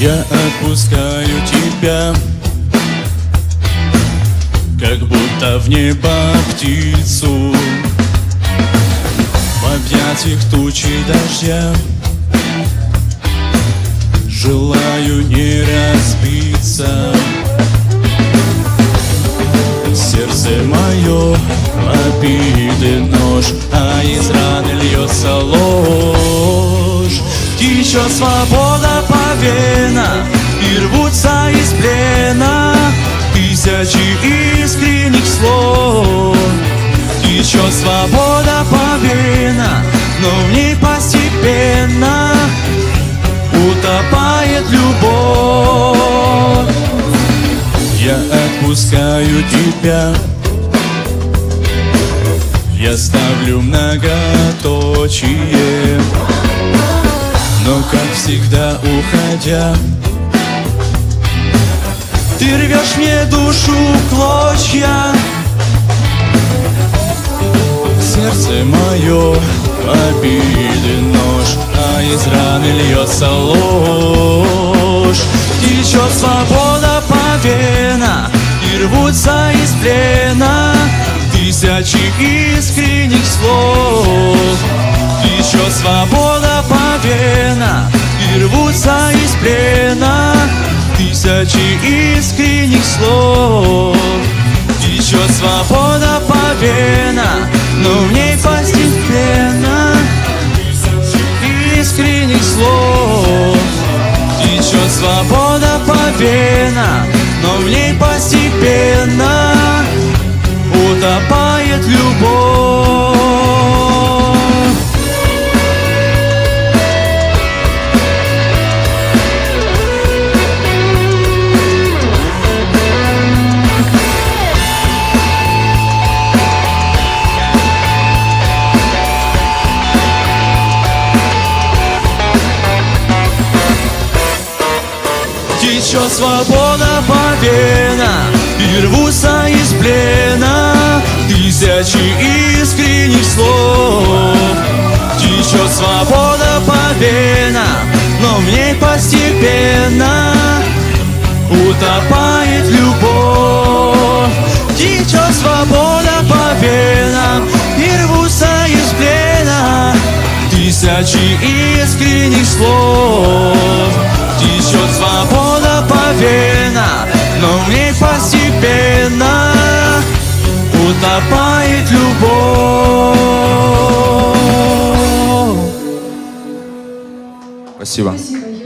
Я отпускаю тебя Как будто в небо птицу. В объятиях тучи дождя Желаю не разбиться. Сердце мое обиды нож А из раны льется ложь Течет свобода по венам И рвутся из плена Тысячи искренних слов. Течет свобода по венам Но в ней постепенно Утопает любовь. Я отпускаю тебя. Я ставлю многоточие Но, как всегда, уходя Ты рвешь мне душу в клочья. Сердце мое обиды нож А из раны льется ложь. Течет свобода по венам И рвутся из плена Тысячи искренних слов. Течет свобода Тысячи искренних слов. Течет свобода по венам Но в ней постепенно Искренних слов. Течет свобода по венам Но в ней постепенно Утопает любовь Течет свобода по венам И рвутся из плена Тысячи искренних слов. Течет свобода по венам Но в ней постепенно Утопает любовь. Течет свобода по венам И рвутся из плена Тысячи искренних слов венам Но в ней постепенно Утопает любовь Спасибо. Спасибо.